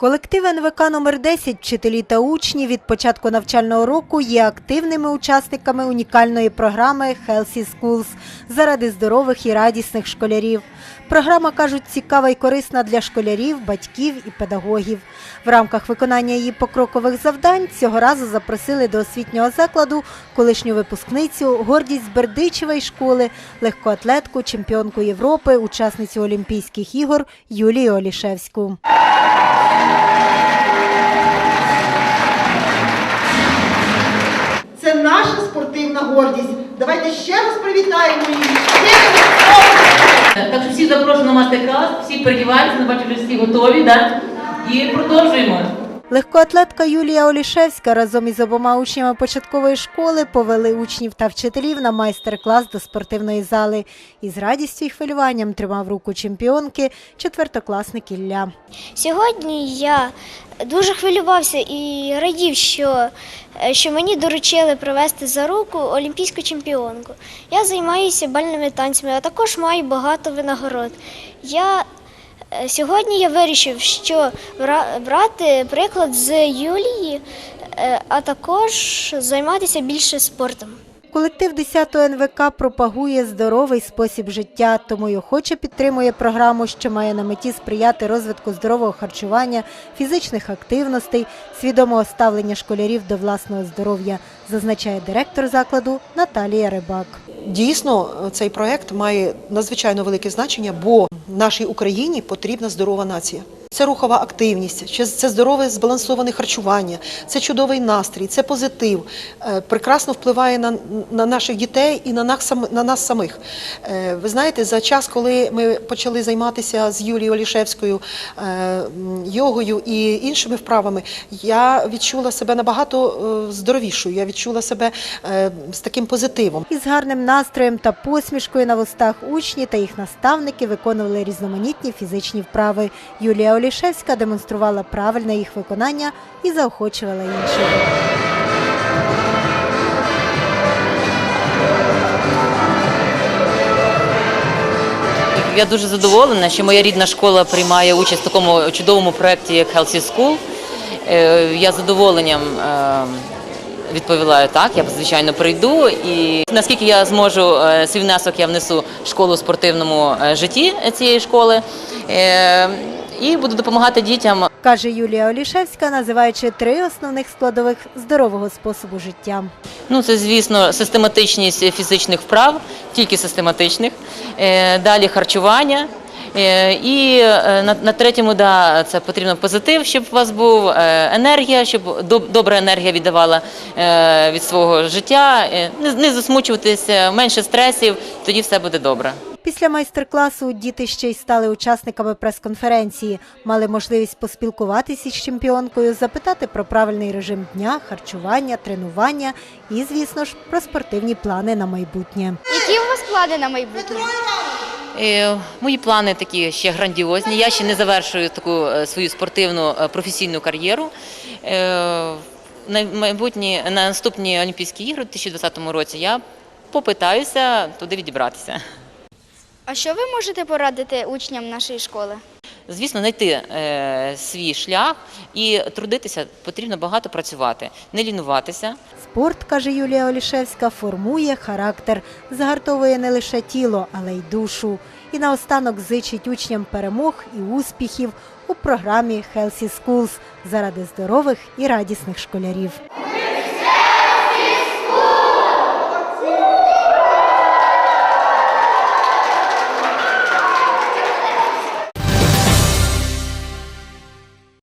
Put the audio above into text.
Колектив НВК номер 10 вчителі та учні від початку навчального року є активними учасниками унікальної програми Healthy Schools заради здорових і радісних школярів. Програма, кажуть, цікава і корисна для школярів, батьків і педагогів. В рамках виконання її покрокових завдань цього разу запросили до освітнього закладу колишню випускницю, гордість Бердичевої школи, легкоатлетку, чемпіонку Європи, учасницю Олімпійських ігор Юлію Олішевську. Давайте ще раз привітаємо її. Так що всі запрошені на мастер-клас, всі передіваються, бачу, всі готові, да? І продовжуємо. Легкоатлетка Юлія Олішевська разом із обома учнями початкової школи повели учнів та вчителів на майстер-клас до спортивної зали. І з радістю і хвилюванням тримав руку чемпіонки четвертокласник Ілля. Сьогодні я дуже хвилювався і радів, що, е, що мені доручили привести за руку олімпійську чемпіонку. Я займаюся бальними танцями, а також маю багато винагород. Я, сьогодні я вирішив, що брати приклад з Юлії, е, а також займатися більше спортом. Колектив 10-го НВК пропагує здоровий спосіб життя, тому й охоче підтримує програму, що має на меті сприяти розвитку здорового харчування, фізичних активностей, свідомого ставлення школярів до власного здоров'я, зазначає директор закладу Наталія Рибак. Дійсно, цей проект має надзвичайно велике значення, бо нашій Україні потрібна здорова нація. Це рухова активність, це- здорове збалансоване харчування, це чудовий настрій, це позитив. Е, Прекрасно впливає на, на наших дітей і на нас, на нас самих. Е, Ви знаєте, за час, коли ми почали займатися з Юлією Олішевською е, йогою і іншими вправами, я відчула себе набагато здоровішою. Я відчула себе з таким позитивом. Із гарним настроєм та посмішкою на вустах учні та їх наставники виконували різноманітні фізичні вправи. Юлія Олішевська демонструвала правильне їх виконання і заохочувала інших. Я дуже задоволена, що моя рідна школа приймає участь в такому чудовому проєкті, як Healthy School. Е, Я з задоволенням е, відповіла так, я звичайно прийду. І наскільки я зможу е, свій внесок, я внесу в школу в спортивному житті цієї школи. І буду допомагати дітям Каже Юлія Олішевська, називаючи три основних складових здорового способу життя. Ну, це, звісно, систематичність фізичних вправ, тільки систематичних. Е, Далі харчування. Е, І е, на, на третьому, да, це потрібно позитив, щоб у вас був енергія, щоб доб- добра енергія віддавала від свого життя. Не, не засмучуватися, менше стресів, тоді все буде добре. Після майстер-класу діти ще й стали учасниками прес-конференції, мали можливість поспілкуватися із чемпіонкою, запитати про правильний режим дня, харчування, тренування і, звісно ж, про спортивні плани на майбутнє. Які у вас плани на майбутнє? Е, Мої плани такі ще грандіозні. Я ще не завершую таку е, свою спортивну е, професійну кар'єру. На майбутні на наступні Олімпійські ігри у 2020 році я попитаюся туди відібратися. А що ви можете порадити учням нашої школи? Звісно, знайти е, свій шлях і трудитися потрібно багато працювати, не лінуватися. Спорт, каже Юлія Олішевська, формує характер, загартовує не лише тіло, але й душу. І наостанок зичить учням перемог і успіхів у програмі Healthy Schools заради здорових і радісних школярів.